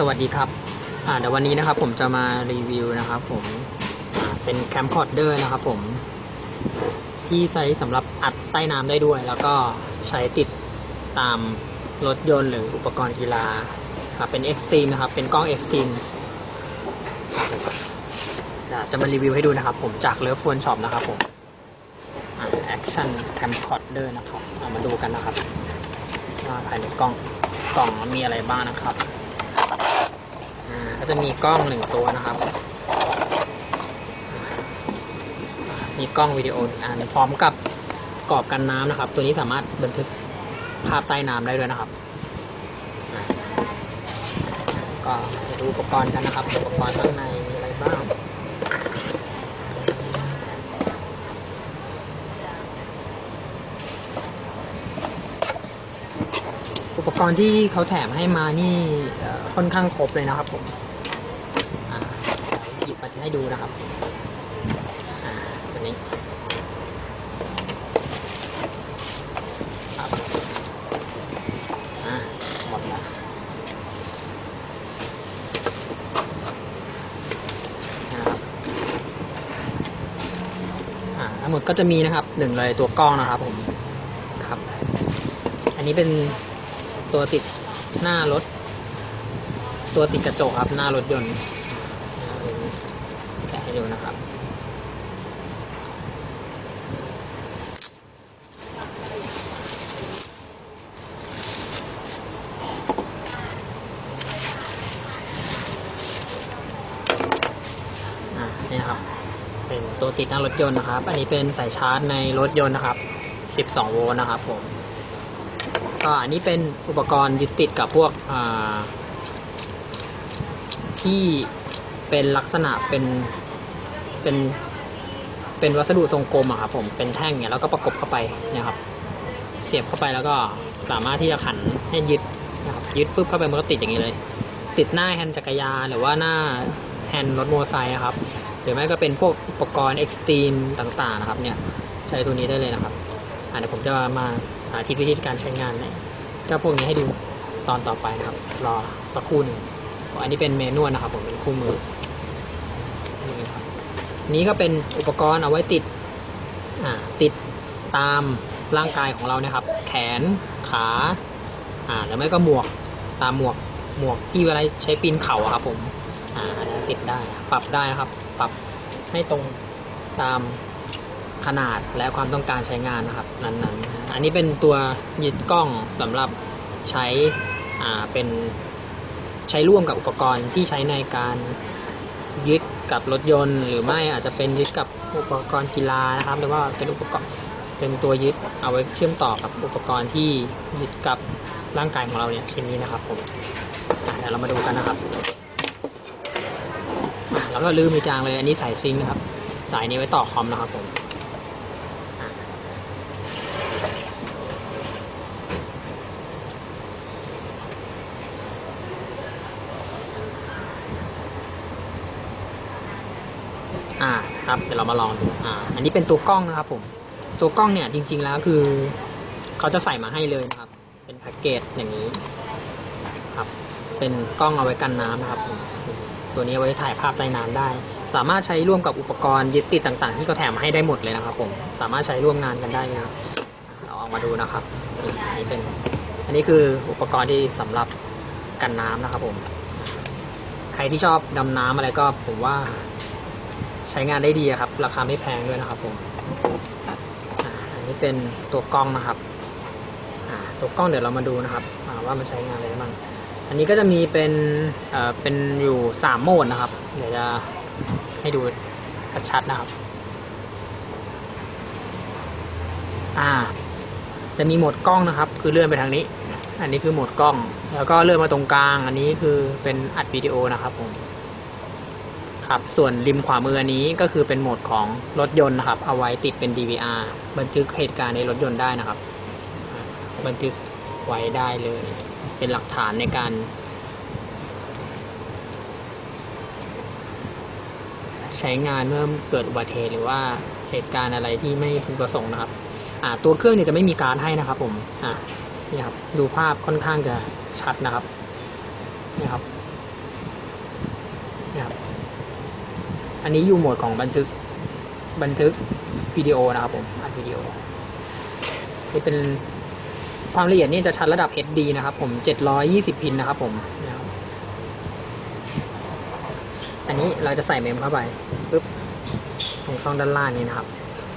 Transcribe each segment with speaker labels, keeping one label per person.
Speaker 1: สวัสดีครับอ่าเดี๋ยววันนี้นะครับผมจะมารีวิวนะครับผมเป็นแคมคอร์ดเดอร์นะครับผม ที่ใช้สำหรับอัดใต้น้ำได้ด้วย แล้วก็ใช้ติดตามรถยนต์หรืออุปกรณ์กีฬาครับเป็น Extreme นะครับ เป็นกล้อง Extreme จะจะมารีวิวให้ดูนะครับผมจากเลิฟฟ n นช็อปนะครับผมแอ่า Action Camcorder นะครับามาดูกันนะครับว่าภายในกล้องกล่องมีอะไรบ้างนะครับ ก็จะมีกล้องหนึ่งตัวนะครับ มีกล้องวิดีโออันพร้อมกับกรอบกันน้ำนะครับ ตัวนี้สามารถบันทึกภาพใต้น้ำได้ด้วยนะครับ ก็ดูอุปกรณ์กันนะครับ อุปกรณ์ข้างในมีอะไรบ้างอุปกรณ์ที่เขาแถมให้มานี่ค่อนข้างครบเลยนะครับผม หยิบมาให้ดูนะครับอ่าตัวนี้ครับอ่าหมดละนะครับอ่าทั้งหมดก็จะมีนะครับหนึ่งเลยตัวกล้องนะครับผมครับ อันนี้เป็นตัวติดหน้ารถ ตัวติดกระจกครับหน้ารถยนต์ แกะให้ดูนะครับอ่านี่ครับ เป็นตัวติดหน้ารถยนต์นะครับ อันนี้เป็นสายชาร์จในรถยนต์นะครับ 12 โวลต์นะครับผมก็อันนี้เป็นอุปกรณ์ยึดติดกับพวกที่เป็นลักษณะเป็น เป็นเป็นวัสดุทรงกลมอะครับผมเป็นแท่งเนี่ยแล้วก็ประกบเข้าไปเนี่ยครับ เสียบเข้าไปแล้วก็สามารถที่จะขันให้ยึดนะครับยึดปุ๊บเข้าไปมันก็ติดอย่างนี้เลย ติดหน้าแฮนด์จักรยานหรือว่าหน้าแฮนด์รถมอเตอร์ไซค์ครับหรือไม่ก็เป็นพวกอุปกรณ์เอ็กซ์ตรีมต่างๆนะครับเนี่ยใช้ตัวนี้ได้เลยนะครับอ่าเดี๋ยวผมจะมาสาธิตวิธีการใช้งานในเจ้าพวกนี้ให้ดูตอนต่อไปนะครับ รอสักครู่หนึ่งอันนี้เป็นเมนวลนะครับผมเป็นคู่มือ นี้ก็เป็นอุปกรณ์เอาไว้ติดติดตามร่างกายของเรานะครับ แขนขาอ่าหรือไม่ก็หมวกตามหมวกหมวกที่เวลาใช้ปีนเขาครับผมอ่าติดได้ปรับได้นะครับ ปรับให้ตรงตามขนาดและความต้องการใช้งานนะครับนั้นๆ อันนี้เป็นตัวยึดกล้องสำหรับใช้อ่าเป็นใช้ร่วมกับอุปกรณ์ที่ใช้ในการยึด กับรถยนต์ หรือไม่อาจจะเป็นยึดกับอุปกรณ์กีฬานะครับ หรือว่าเป็นอุปกรณ์เป็นตัวยึดเอาไว้เชื่อมต่อกับอุปกรณ์ที่ยึดกับร่างกายของเราเนี่ยชิ้นนี้นะครับผมเดี๋ยวเรามาดูกันนะครับแล้วก็ลืมอีกอย่างเลยอันนี้สายซิงค์นะครับ สายนี้ไว้ต่อคอมนะครับผม อ่าครับเดี๋ยวเรามาลองดูอ่าอันนี้เป็นตัวกล้องนะครับผมตัวกล้องเนี่ยจริง ๆแล้วคือเขาจะใส่มาให้เลยนะครับ เป็นแพ็กเกจอย่างนี้ครับ เป็นกล้องเอาไว้กันน้ำนะครับผมตัวนี้เอาไว้ถ่ายภาพใต้น้ำได้ สามารถใช้ร่วมกับอุปกรณ์ยึดติดต่างๆ ที่เขาแถมมาให้ได้หมดเลยนะครับผมสามารถใช้ร่วมงานกันได้เลยนะเราเอามาดูนะครับนี่อันนี้เป็นอันนี้คืออุปกรณ์ที่สำหรับกันน้ำนะครับผม ใครที่ชอบดำน้ำอะไรก็ผมว่า ใช้งานได้ดีครับ ราคาไม่แพงด้วยนะครับผมอันนี้เป็นตัวกล้องนะครับตัวกล้องเดี๋ยวเรามาดูนะครับว่ามันใช้งานอะไรบ้างอันนี้ก็จะมีเป็นเอ่อเป็นอยู่สามโหมดนะครับ เดี๋ยวจะให้ดูชัดๆนะครับอ่าจะมีโหมดกล้องนะครับ คือเลื่อนไปทางนี้ อันนี้คือโหมดกล้อง แล้วก็เลื่อนมาตรงกลาง อันนี้คือเป็นอัดวิดีโอนะครับผม ครับส่วนริมขวามืออันนี้ก็คือเป็นโหมดของรถยนต์นะครับ เอาไว้ติดเป็น DVR บันทึกเหตุการณ์ในรถยนต์ได้นะครับ บันทึกไว้ได้เลย เป็นหลักฐานในการ ใช้งานเมื่อเกิดอุบัติเหตุหรือว่าเหตุการณ์อะไรที่ไม่พึงประสงค์นะครับอ่าตัวเครื่องเนี่ยจะไม่มีการให้นะครับผมอ่านี่ครับดูภาพค่อนข้างจะชัดนะครับนี่ครับ อันนี้อยู่โหมดของบันทึกบันทึกวิดีโอนะครับผมอัดวิดีโอนี่เป็นความละเอียดนี่จะชัดระดับ HD นะครับผม 720 พินนะครับผมนะบอันนี้เราจะใส่เมมเข้าไปปึ๊บตรงช่องด้านล่างนี้นะครับ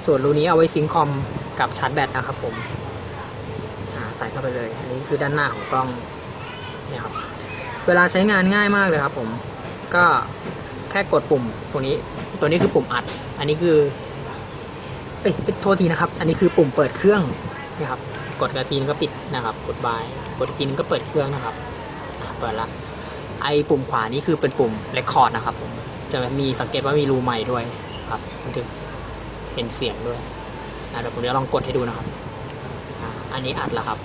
Speaker 1: ส่วนรูนี้เอาไว้ซิงคอมกับชาร์จแบตนะครับผมใส่เข้าไปเลย อันนี้คือด้านหน้าของกล้องเนี่ยครับ เวลาใช้งานง่ายมากเลยครับผม ก็ ค่กดปุ่มตัวนี้ ตัวนี้คือปุ่มอัด อันนี้คือเอ้ยโทษทีนะครับ อันนี้คือปุ่มเปิดเครื่องนะครับ กดกระทีนก็ปิดนะครับ กดบาย กดกทีนก็เปิดเครื่องนะครับเปิดละไอปุ่มขวานี่คือเป็นปุ่มเรคคอร์ดนะครับ จะมีสังเกตว่ามีรูใหม่ด้วยครับมันถึงเป็นเสียงด้วยอะเดี๋ยวผมจะลองกดให้ดูนะครับ อันนี้อัดล้วครับ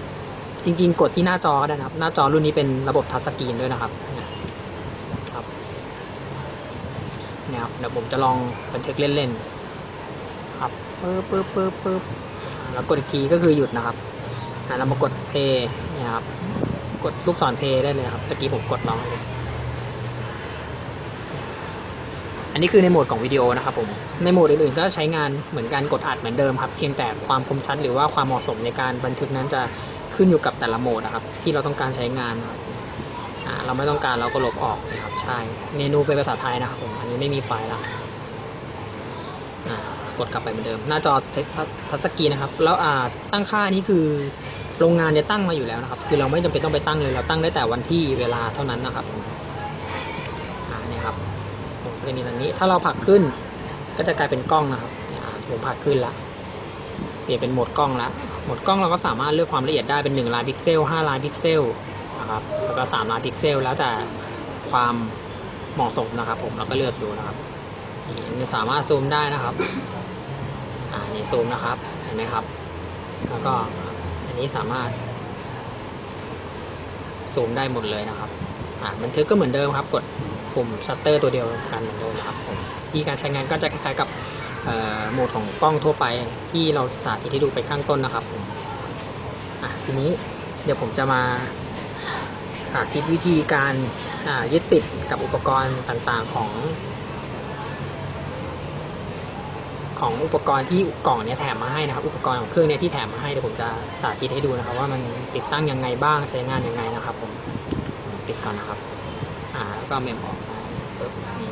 Speaker 1: จริง ๆ กดที่หน้าจอก็ได้นะครับ หน้าจอรุ่นนี้เป็นระบบทัชสกรีนด้วยนะครับเนี่ยครับเดี๋ยวผมจะลองบันทึกเล่นๆครับปึ๊บปึ๊บปึ๊บปึ๊บแล้วกดอีกทีก็คือหยุดนะครับอ่าเรามากดเพย์นี่ยครับกดลูกศรเพย์ได้เลยครับตะกี้ผมกดลองเลยอันนี้คือในโหมดของวิดีโอนะครับผมในโหมดอื่นๆก็ใช้งานเหมือนการกดอัดเหมือนเดิมครับเพียงแต่ความคมชัดหรือว่าความเหมาะสมในการบันทึกนั้นจะขึ้นอยู่กับแต่ละโหมดนะครับ ที่เราต้องการใช้งานครับ เราไม่ต้องการเราก็ลบออกนะครับใช่ เมนูเป็นภาษาไทยนะครับผมอันนี้ไม่มีไฟล์ละกดกลับไปเหมือนเดิม หน้าจอทัชสกรีนนะครับ แล้วตั้งค่านี้คือโรงงานจะตั้งมาอยู่แล้วนะครับ คือเราไม่จำเป็นต้องไปตั้งเลยเราตั้งได้แต่วันที่เวลาเท่านั้นนะครับอ่าเนี่ยครับผมจะมีตรงนี้ถ้าเราผลักขึ้น ก็จะกลายเป็นกล้องนะครับผมผลักขึ้นละเปลี่ยนเป็นโหมดกล้องละโหมดกล้องเราก็สามารถเลือกความละเอียดได้เป็น1ล้านพิกเซล5ล้านพิกเซล นะครับแล้วก็3ล้านพิกเซล แล้วแต่ความเหมาะสมนะครับ ผมเราก็เลือกดูนะครับนี่สามารถซูมได้นะครับอ่านี่ซูมนะครับเห็นไหมครับ แล้วก็อันนี้สามารถซูมได้หมดเลยนะครับอ่าบันทึกก็เหมือนเดิมครับ กดปุ่มชัตเตอร์ตัวเดียวกันเหมือนเดิมครับผมที่การใช้งานก็จะคล้ายๆกับโหมดของกล้องทั่วไปที่เราสาธิตให้ดูไปข้างต้นนะครับผมอะทีนี้เดี๋ยวผมจะมา สาธิตวิธีการยึดติดกับอุปกรณ์ต่างๆของ ของอุปกรณ์ที่กล่องเนี้ยแถมมาให้นะครับ อุปกรณ์ของเครื่องเนี้ยที่แถมมาให้เดี๋ยวผมจะสาธิตให้ดูนะครับ ว่ามันติดตั้งยังไงบ้างใช้งานยังไงนะครับ ผมปิดก่อนนะครับ อ่าแล้วก็เมมออกมาปึ๊บนี่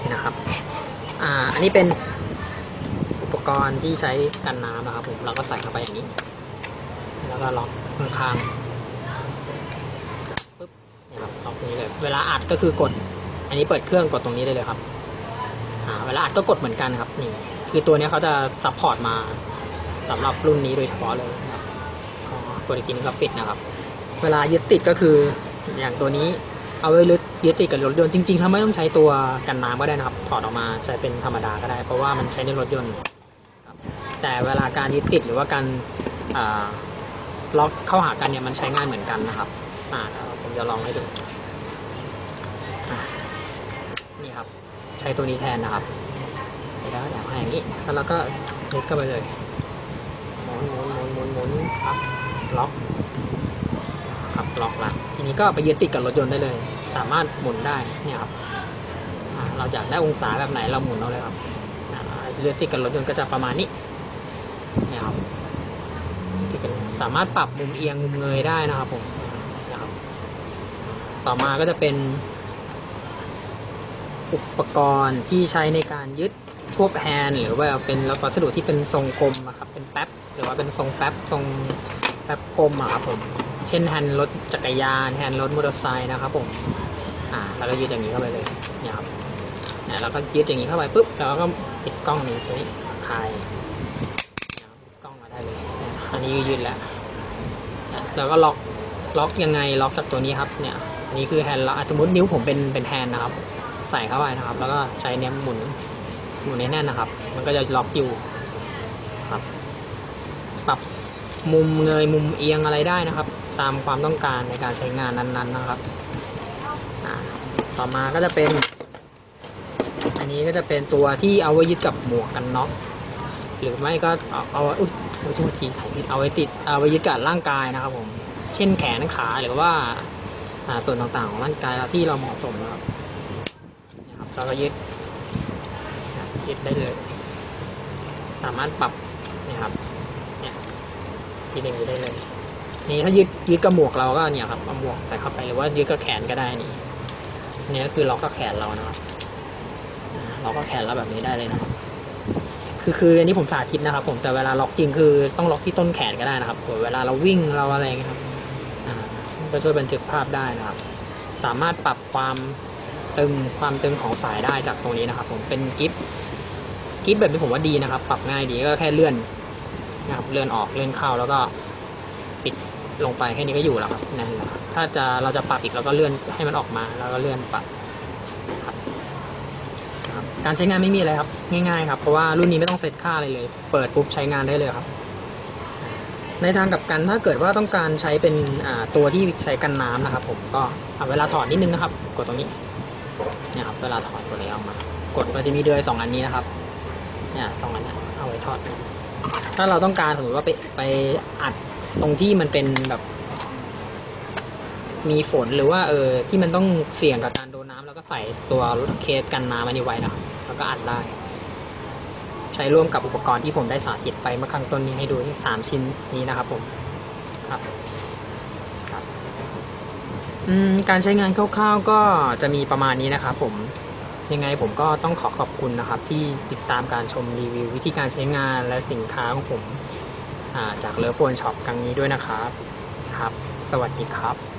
Speaker 1: นี่นะครับ อ่าอันนี้เป็นอุปกรณ์ที่ใช้กันน้ำนะครับผมเราก็ใส่เข้าไปอย่างนี้ แล้วก็ล็อก ข้างๆปึ๊บเนี่ยครับล็อกตรงนี้เลย เวลาอัดก็คือกด อันนี้เปิดเครื่องกดตรงนี้ได้เลยครับอ่าเวลาอัดก็กดเหมือนกันครับนี่คือตัวนี้เขาจะซัพพอร์ตมาสำหรับรุ่นนี้โดยเฉพาะเลยนะครับอ๋อกดอีกทีนึงก็ปิดนะครับ เวลายึดติดก็คืออย่างตัวนี้เอาไว้ยึดยึดติดกับรถยนต์จริงๆถ้าไม่ต้องใช้ตัวกันน้ำก็ได้นะครับ ถอดออกมาใช้เป็นธรรมดาก็ได้ เพราะว่ามันใช้ในรถยนต์แต่เวลาการยึดติดหรือว่าการ ล็อกเข้าหากันเนี่ยมันใช้งานเหมือนกันนะครับอ่าผมจะลองให้ดูนี่ครับ ใช้ตัวนี้แทนนะครับแล้วอยากให้อย่างนี้แล้วเราก็ยึดเข้าไปเลยหมุนหมุนหมุนหมุนหมุนครับล็อกครับล็อกละทีนี้ก็ไปยึดติดกับรถยนต์ได้เลย สามารถหมุนได้เนี่ยครับเราอยากได้องศาแบบไหนเราหมุนเอาเลยครับอ่ายึดติดกับรถยนต์ก็จะประมาณนี้เนี่ยครับ ที่เป็นสามารถปรับมุมเอียงมุมเงยได้นะครับผมนะครับต่อมาก็จะเป็น อุปกรณ์ที่ใช้ในการยึดพวกแฮนหรือว่าเป็นวัสดุที่เป็นทรงกลมอะครับเป็นแป๊บหรือว่าเป็นทรงแป๊บทรงแป๊บกลมอะครับผมเช่นแฮนรถจักรยานแฮนรถมอเตอร์ไซค์นะครับผมอ่าแล้วก็ยึดอย่างนี้เข้าไปเลยเนี่ยครับเนี่ยแล้วก็ยึดอย่างนี้เข้าไปปุ๊บแล้วก็ปิดกล้องนี้ตัวนี้คลายครับปิดกล้องมาได้เลยเนี่ยอันนี้ยืดแล้วแล้วก็ล็อกล็อกยังไงล็อกจากตัวนี้ครับเนี่ยนนี้คือแฮนด์ล็อกสมมตินิ้วผมเป็นเป็นแฮนด์นะครับ ใส่เข้าไปนะครับ แล้วก็ใช้เนี้ยหมุนหมุนให้แน่นนะครับ มันก็จะล็อกอยู่ครับปรับมุมเงยมุมเอียงอะไรได้นะครับ ตามความต้องการในการใช้งานนั้น ๆนะครับต่อมาก็จะเป็น อันนี้ก็จะเป็นตัวที่เอาไว้ยึดกับหมวกกันน็อก หรือไม่ก็เอาเอาอุ้ยโอ้ยโทษทีถ่ผิดเอาไว้ติดเอาไว้ยึดกับร่างกายนะครับผม เช่นแขนขาหรือว่าส่วนต่างๆของร่างกายเราที่เราเหมาะสมนะครับแล้วก็ยึดนะครับยึดได้เลย สามารถปรับนี่ยครับเนี่ยยึดอย่งได้เลยนี่ถ้ายึดยึดกับหมวกเราก็เนี่ยครับเอาหมวกใส่เข้าไปหรือว่ายึดกับแขนก็ได้นี่เนี่ยก็คือล็อกกับแขนเรานะครับล็อกกับแขนเราแบบนี้ได้เลยนะครับ คือคืออันนี้ผมสาธิตนะครับ ผมแต่เวลาล็อกจริงคือต้องล็อกที่ต้นแขนก็ได้นะครับเวลาเราวิ่งเราอะไรเงี้ยครับก็ช่วยบันทึกภาพได้นะครับ สามารถปรับความตึงความตึงของสายได้จากตรงนี้นะครับ ผมเป็นกิฟกิฟแบบนี้ผมว่าดีนะครับ ปรับง่ายดีก็แค่เลื่อนนะครับเลื่อนออกเลื่อนเข้าแล้วก็ปิดลงไปแค่นี้ก็อยู่แล้วครับนั่นแหละถ้าจะเราจะปรับอีกเราก็เลื่อนให้มันออกมาแล้วก็เลื่อนปรับ การใช้งานไม่มีอะไรครับ ง่ายๆครับเพราะว่ารุ่นนี้ไม่ต้องเซตค่าอะไรเลย เปิดปุ๊บใช้งานได้เลยครับ ในทางกับกันถ้าเกิดว่าต้องการใช้เป็นตัวที่ใช้กันน้ำนะครับ ผมก็เวลาถอดนิดนึงนะครับ กดตรงนี้เนี่ยครับเวลาถอดกดเลยออกมา กดมันจะมีเดือยสองอันนี้นะครับเนี่ยสองอันนี้เอาไว้ถอด ถ้าเราต้องการสมมติว่าไปไปอัดตรงที่มันเป็นแบบมีฝนหรือว่าเออที่มันต้องเสี่ยงกับการโดนน้ำแล้วก็ใส่ตัวเคสกันน้ำอันนี้ไว้นะครับ แล้วก็อัดได้ ใช้ร่วมกับอุปกรณ์ที่ผมได้สาธิตไปเมื่อข้งต้นนี้ให้ดูที่สามชิ้นนี้นะครับผมครับครับการใช้งานคร่าวๆก็จะมีประมาณนี้นะครับผมยังไงผมก็ต้องขอขอบคุณนะครับ ที่ติดตามการชมรีวิว วิธีการใช้งานและสินค้าของผมาจากเลอโฟนช็อปครั้งนี้ด้วยนะครับครับ สวัสดีครับ